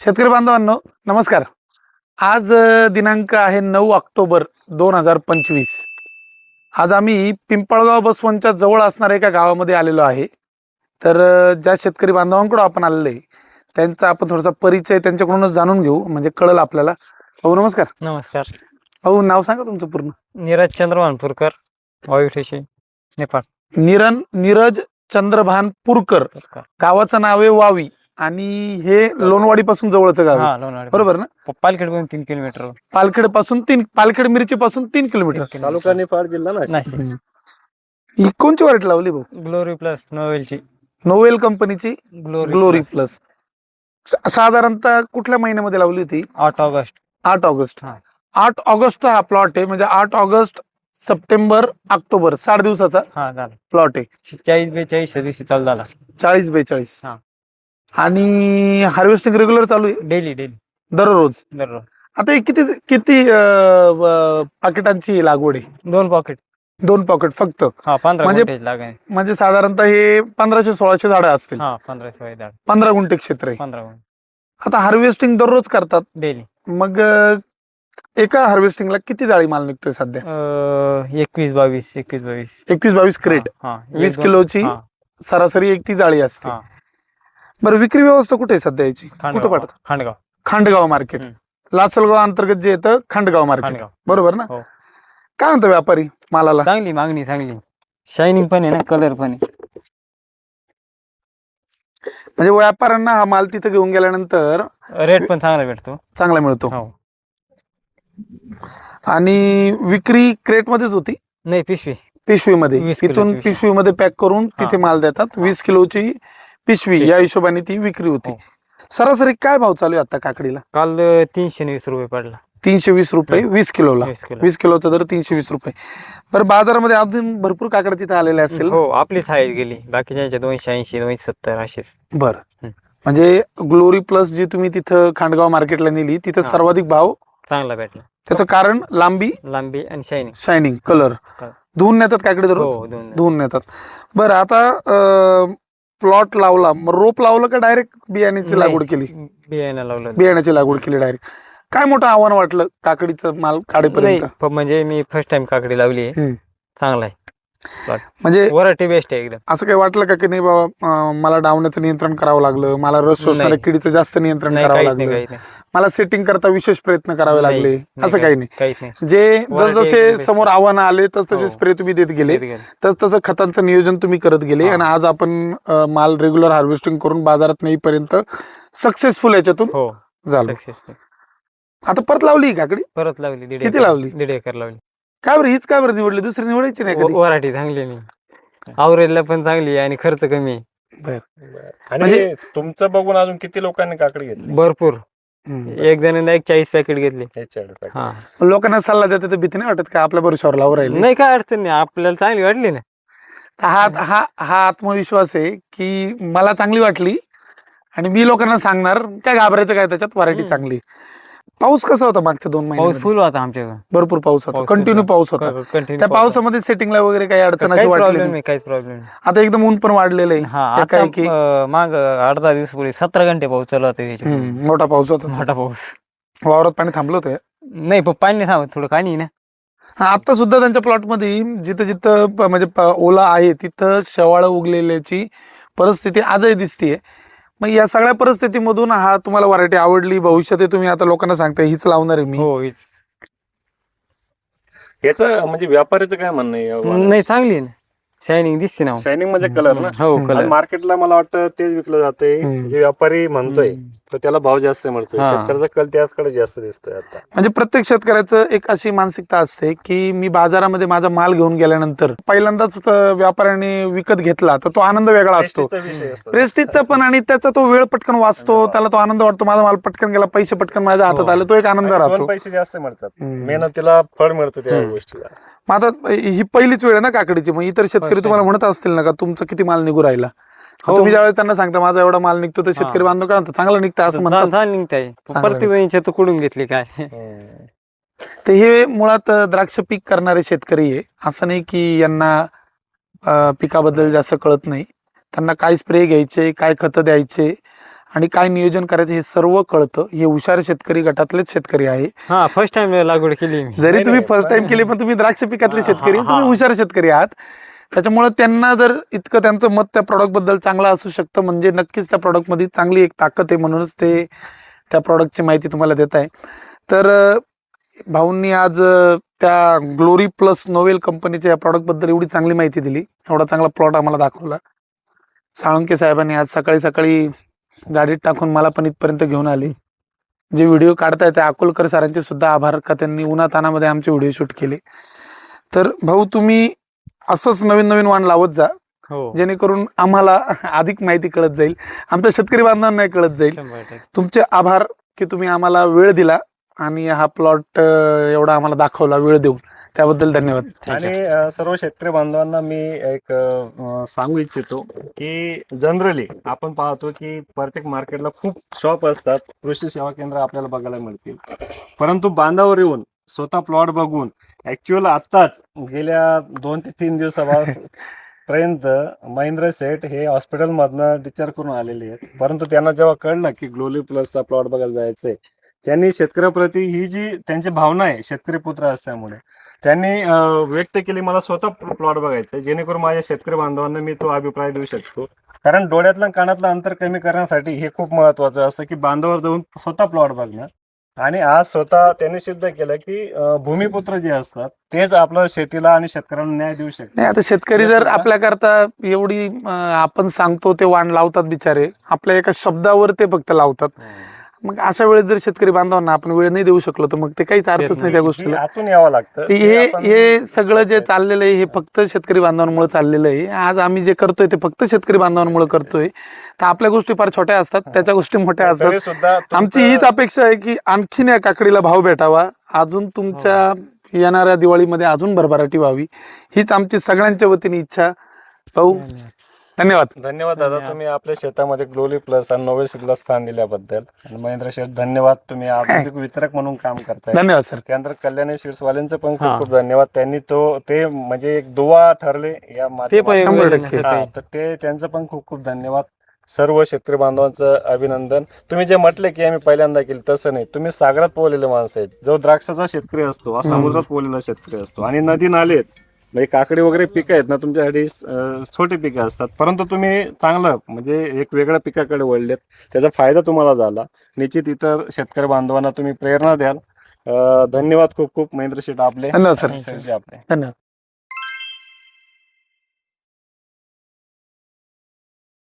शेतकरी बांधवांनो नमस्कार. आज दिनांक आहे नऊ ऑक्टोबर दोन हजार पंचवीस. आज आम्ही पिंपळगाव बसवनच्या जवळ असणाऱ्या एका गावामध्ये आलेलो आहे. तर ज्या शेतकरी बांधवांकडून आपण आलेलो आहे त्यांचा आपण थोडासा परिचय त्यांच्याकडूनच जाणून घेऊ म्हणजे कळलं आपल्याला. भाऊ नमस्कार. नमस्कार. भाऊ नाव सांगा तुमचं पूर्ण. नीरज चंद्रवानपूरकर वायुठेशी नेपाळ. निरन नीरज चंद्रभान पुरकर. गावाचं नाव आहे वावी. आणि हे लोणवाडी पासून जवळचं गाव आहे. हा बरोबर ना? पालखेडपासून तीन किलोमीटर. पालखेडपासून तीन पालखेड मिरची पासून तीन किलोमीटर. तालुका निफाड जिल्हा नाशिक. नाशिक. हम्म. ही कोणची व्हरायटी लावली भाऊ? ग्लोरी प्लस नोवेलची. नोवेल कंपनीची ग्लोरी ग्लोरी प्लस. साधारणतः कुठल्या महिन्यामध्ये लावली होती? आठ ऑगस्ट. आठ ऑगस्ट. हा. आठ ऑगस्टचा हा प्लॉट आहे. म्हणजे आठ ऑगस्ट सप्टेंबर ऑक्टोबर साठ दिवसाचा हा झाला. प्लॉट आहे. चाळीस बेचाळीस दिवशी चालू झाला. चाळीस बेचाळीस. हा. आणि हार्वेस्टिंग रेग्युलर चालू आहे? डेली डेली दररोज? दररोज. आता हे किती किती अं, ब- पाकिटांची लागवड आहे? दोन पॉकेट दोन पॉकेट फक्त? हा पंधरा म्हणजे- म्हणजे साधारणतः हे पंधराशे सोळाशे झाडं असतील. हा पंधरा शिवाय झाड. पंधरा गुंठे क्षेत्र आहे. पंधरा गुंठे. आता हार्वेस्टिंग दररोज करतात? डेली मग अं, एका हार्वेस्टिंगला किती जाळी माल निघतोय सध्या? एकवीस बावीस एकवीस बावीस. एकवीस बावीस क्रेट हा, हा. वीस दोन- किलोची हा, सरासरी एक ती जाळी असते. हा. बरं विक्री व्यवस्था कुठे आहे सध्या याची? कुठं खांडगाव. पाठवत खांडगाव. खांडगाव मार्केट. हम्म. लासलगाव अंतर्गत जे येतं खांडगाव मार्केट. खांडगाव. बरोबर ना? हो. काय म्हणतो व्यापारी मालाला? चांगली मागणी चांगली. शायनिंग पण आहे ना कलर पण आहे. म्हणजे व्यापाऱ्यांना हा माल तिथं घेऊन गेल्यानंतर रेट पण चांगला भेटतो. चांगला मिळतो. हो. आणि विक्री क्रेट मध्येच होती? नाही पिशवी. पिशवीमध्ये. वीस किलोची तिथून पिशवी. पिशवीमध्ये पॅक करून तिथे हा. माल देतात. वीस किलोची पिशवी या हिशोबाने ती विक्री होती. हो. सरासरी काय भाव चालू आहे आता काकडीला? काल तीनशे वीस रुपये पडला. तीनशे वीस रुपये वीस किलोला. वीस किलो. वीस किलोचा दर तीनशे वीस रुपये. बरं बाजारामध्ये अजून भरपूर काकड तिथे आलेले असतील? हो आपली साईज गेली. बाकीच्या दोनशे ऐंशी दोनशे सत्तर असेच. बरं. म्हणजे ग्लोरी प्लस जी तुम्ही तिथं खांडगाव मार्केटला नेली तिथं. सर्वाधिक भाव चांगला भेटला. त्याचं कारण लांबी? लांबी आणि शायनिंग शायनिंग कलर. धुवून नेतात काकडे दररोज? हो धुवून नेतात. बरं आता प्लॉट लावला. मग रोप लावलं का डायरेक्ट बियाण्याची. लागवड केली? बियाणं लावलं बियाण्याची लागवड केली डायरेक्ट. काय मोठं आव्हान वाटलं काकडीचं माल नाही काढेपर्यंत? प- म्हणजे मी फर्स्ट टाइम काकडी लावली आहे. हम्म. चांगला आहे. म्हणजे वराठी बेस्ट आहे एकदम. असं काही वाटलं का की नाही बाबा मला डावण्याचं नियंत्रण करावं लागलं मला रस शोषणाऱ्या. किडीचं जास्त नियंत्रण करावं लागलं. मला सेटिंग करता विशेष प्रयत्न करावे लागले. असं काही नाही. जे जसजसे समोर आव्हानं आले तस तसे हो. स्प्रे तुम्ही देत गेले. तस तसं खतांचं नियोजन तुम्ही करत गेले हा. आणि आज आपण माल रेग्युलर हार्वेस्टिंग करून बाजारात नेईपर्यंत सक्सेसफुल याच्यातून हो. झालो. आता परत लावली ही काकडी परत लावली किती लावली? दीड एकर लावली. काय बरं? हीच काय बरं निवडली? दुसरी निवडायची नाही कधी? व- वराठी चांगली आहे मी आवरेलला पण चांगली आहे आणि खर्च कमी आहे. आणि म्हणजे- तुमचं बघून अजून किती लोकांनी काकडी घेतली? भरपूर. हम्म. एक जणांना एक चाळीस पॅकेट घेतले. हा लोकांना सल्ला देते तर भीती नाही वाटत का? आपल्या बरोबर लावून राहील. नाही काय अडचण नाही. आपल्याला चांगली वाटली ना. हा हा हा आत्मविश्वास आहे की मला चांगली वाटली आणि मी लोकांना सांगणार. काय घाबरायचं काय त्याच्यात? व्हरायटी हम्म. चांगली पाऊस कसा होता मागच्या दोन पाऊस महिने फुल होता आमच्याकडे भरपूर पाऊस होता. पाऊस कंटिन्यू पाऊस होता. कंटिन्यू त्या पावसामध्ये सेटिंगला वगैरे काही अडचण अशी काहीच वाटली प्रॉब्लेम नाही. नाही काहीच प्रॉब्लेम नाही. आता एकदम ऊन पण वाढलेलं आहे. हा आता एकाएकी. अं, माग अर्धा दिवस पूर्वी सतरा घंटे पाऊस चालू होता त्याच्यात हम्म, मोठा पाऊस होता मोठा पाऊस. वावरात पाणी थांबलं होतं नाही पण पाणी नाही थांबत थोडं पाणी आहे ना? हा, आता सुद्धा त्यांच्या प्लॉटमध्ये जिथं जिथं प- म्हणजे प- ओला आहे तिथं शेवाळ उगलेल्याची परिस्थिती आजही दिसतीये. मग या सगळ्या परिस्थितीमधून हा तुम्हाला व्हरायटी आवडली भविष्यात तुम्ही आता लोकांना सांगताय हीच लावणार आहे मी. हो हीच. याचं म्हणजे व्यापाऱ्याचं काय म्हणणं आहे? या नाही चांगली आहे ना. शायनिंग दिसते ना शायनिंग म्हणजे कलर ना हो. आणि कलर मार्केटला मला वाटतं तेच विकलं जाते हम्म. जे व्यापारी म्हणतोय तर त्याला भाव जास्त मिळतोय हा. शेतकऱ्याचा कल त्याचकडे जास्त दिसतोय आता म्हणजे प्रत्येक शेतकऱ्याचं एक अशी मानसिकता असते की मी बाजारामध्ये माझा माल घेऊन गेल्यानंतर पहिल्यांदाच अं, व्यापाऱ्याने विकत घेतला तर तो आनंद वेगळा असतो प्रेस्टिजचा विषय असतो प्रेस्टिजचा पण आणि त्याचा तो वेळ पटकन वाचतो त्याला तो आनंद वाटतो माझा माल पटकन गेला पैसे पटकन माझ्या हातात हो. आले तो एक आनंद आणि राहतो पैसे जास्त मिळतात हम्म. मेहनतीला फळ मिळतं त्या. गोष्टीला मग आता ही पहिलीच वेळ आहे ना काकडीची. मग इतर शेतकरी तुम्हाला. म्हणत असतील ना का तुमचं किती माल निघू राहिला? हो. तुम्ही ज्यावेळेस त्यांना सांगता माझा एवढा माल निघतो तर शेतकरी बांधव काय म्हणतात? चांगला निघतं असं म्हणतात. निघताय. चांगलं कुडून घेतली काय? हम्म. तर हे मुळात द्राक्ष पीक करणारे शेतकरी आहे. असं नाही की यांना अं, पिकाबद्दल जास्त कळत नाही. त्यांना काय स्प्रे घ्यायचे काय खतं द्यायचे आणि काय नियोजन करायचं हे सर्व कळतं. हे हुशार शेतकरी गटातलेच शेतकरी आहे. हा फर्स्ट टाइम लागवड केली मी. जरी तुम्ही फर्स्ट टाइम केली पण तुम्ही द्राक्ष पिकातले शेतकरी हा, तुम्ही. हुशार शेतकरी आहात. त्याच्यामुळे त्यांना जर इतकं त्यांचं मत त्या प्रॉडक्टबद्दल चांगलं असू शकतं म्हणजे नक्कीच त्या प्रॉडक्टमध्ये चांगली एक ताकद आहे म्हणूनच ते त्या प्रॉडक्टची माहिती तुम्हाला देत आहे. तर अं, भाऊंनी आज अं, त्या ग्लोरी प्लस नोवेल कंपनीच्या या प्रॉडक्टबद्दल एवढी चांगली माहिती दिली. एवढा चांगला प्लॉट आम्हाला दाखवला. साळुंके साहेबांनी आज सकाळी सकाळी गाडीत टाकून मला पण इथपर्यंत घेऊन आली. जे व्हिडिओ काढताय त्या अकोलकर सरांचे सुद्धा आभार का त्यांनी उन्हातानामध्ये आमचे व्हिडिओ शूट केले. तर भाऊ तुम्ही असंच नवीन नवीन वाण लावत जा. हो. जेणेकरून आम्हाला अधिक माहिती कळत जाईल. आमच्या शेतकरी बांधवांना कळत जाईल. तुमचे आभार की तुम्ही आम्हाला वेळ दिला आणि हा प्लॉट एवढा आम्हाला दाखवला वेळ देऊन. त्याबद्दल धन्यवाद. आणि अ, सर्व शेतकरी बांधवांना मी एक अ, सांगू इच्छितो की जनरली आपण पाहतो की प्रत्येक मार्केटला खूप शॉप असतात कृषी सेवा केंद्र आपल्याला बघायला मिळतील. परंतु बांधावर येऊन स्वतः प्लॉट बघून ऍक्च्युअल आत्ताच गेल्या दोन ते तीन दिवसापर्यंत महेंद्र सेठ हे हॉस्पिटल मधनं डिस्चार्ज करून आलेले आहेत. परंतु त्यांना जेव्हा कळलं की ग्लोली प्लसचा प्लॉट बघायला जायचंय त्यांनी शेतकऱ्याप्रती ही जी त्यांची भावना आहे शेतकरी पुत्र असल्यामुळे त्यांनी व्यक्त केली मला स्वतः प्लॉट बघायचा जेणेकरून माझ्या शेतकरी बांधवांना मी तो अभिप्राय देऊ शकतो. कारण डोळ्यातलं कानातलं अंतर कमी करण्यासाठी हे खूप महत्वाचं असतं की बांधावर जाऊन स्वतः प्लॉट बघणं. आणि आज स्वतः त्यांनी सिद्ध केलं की भूमिपुत्र जे असतात तेच आपलं शेतीला आणि शेतकऱ्यांना न्याय देऊ नाही शकतात आता शेतकरी हे जर आपल्याकरता एवढी आपण सांगतो ते वाण लावतात बिचारे. आपल्या एका शब्दावर ते फक्त लावतात. मग अशा वेळेस जर शेतकरी बांधवांना आपण वेळ नाही देऊ शकलो तर मग ते काहीच अर्थच नाही त्या ही गोष्टीला आतून यावं लागतं. हे ते हे सगळं जे चाललेलं आहे हे फक्त शेतकरी बांधवांमुळे चाललेलं आहे. आज आम्ही जे करतोय ते फक्त शेतकरी बांधवांमुळे करतोय. तर आपल्या गोष्टी फार छोट्या असतात त्याच्या गोष्टी मोठ्या असतात. आमची हीच अपेक्षा आहे की आणखीन या काकडीला भाव भेटावा. अजून तुमच्या येणाऱ्या दिवाळीमध्ये अजून भरभराटी व्हावी. हीच आमची सगळ्यांच्या वतीने इच्छा. भाऊ धन्यवाद. धन्यवाद दादा. तुम्ही आपल्या शेतामध्ये ग्लोली प्लस आणि नोवेल सीडला स्थान दिल्याबद्दल. आणि महेंद्र शेठ धन्यवाद. तुम्ही आधुनिक वितरक म्हणून काम करताय. धन्यवाद सर. त्यानंतर कल्याणी सीड्सवाल्यांचं पण खूप. खूप धन्यवाद. त्यांनी तो ते म्हणजे एक दुवा ठरले या माध्यमातून. तर ते त्यांचं पण खूप खूप धन्यवाद. सर्व शेतकरी बांधवांचं अभिनंदन. तुम्ही जे म्हटले की आम्ही पहिल्यांदा केलं तसं नाही. तुम्ही सागरात पोहलेले माणसं आहेत. जो द्राक्षाचा शेतकरी असतो हा समुद्रात पोहलेला शेतकरी असतो. आणि नदी नाले आहेत. म्हणजे काकडी वगैरे पिकं आहेत ना तुमच्यासाठी छोटी पिकं असतात. परंतु तुम्ही चांगलं म्हणजे एक वेगळ्या पिकाकडे वळलेत. त्याचा फायदा तुम्हाला झाला. निश्चित इतर शेतकरी बांधवांना तुम्ही प्रेरणा द्याल. धन्यवाद खूप खूप महेंद्र शेठ आपले. आपले. धन्यवाद.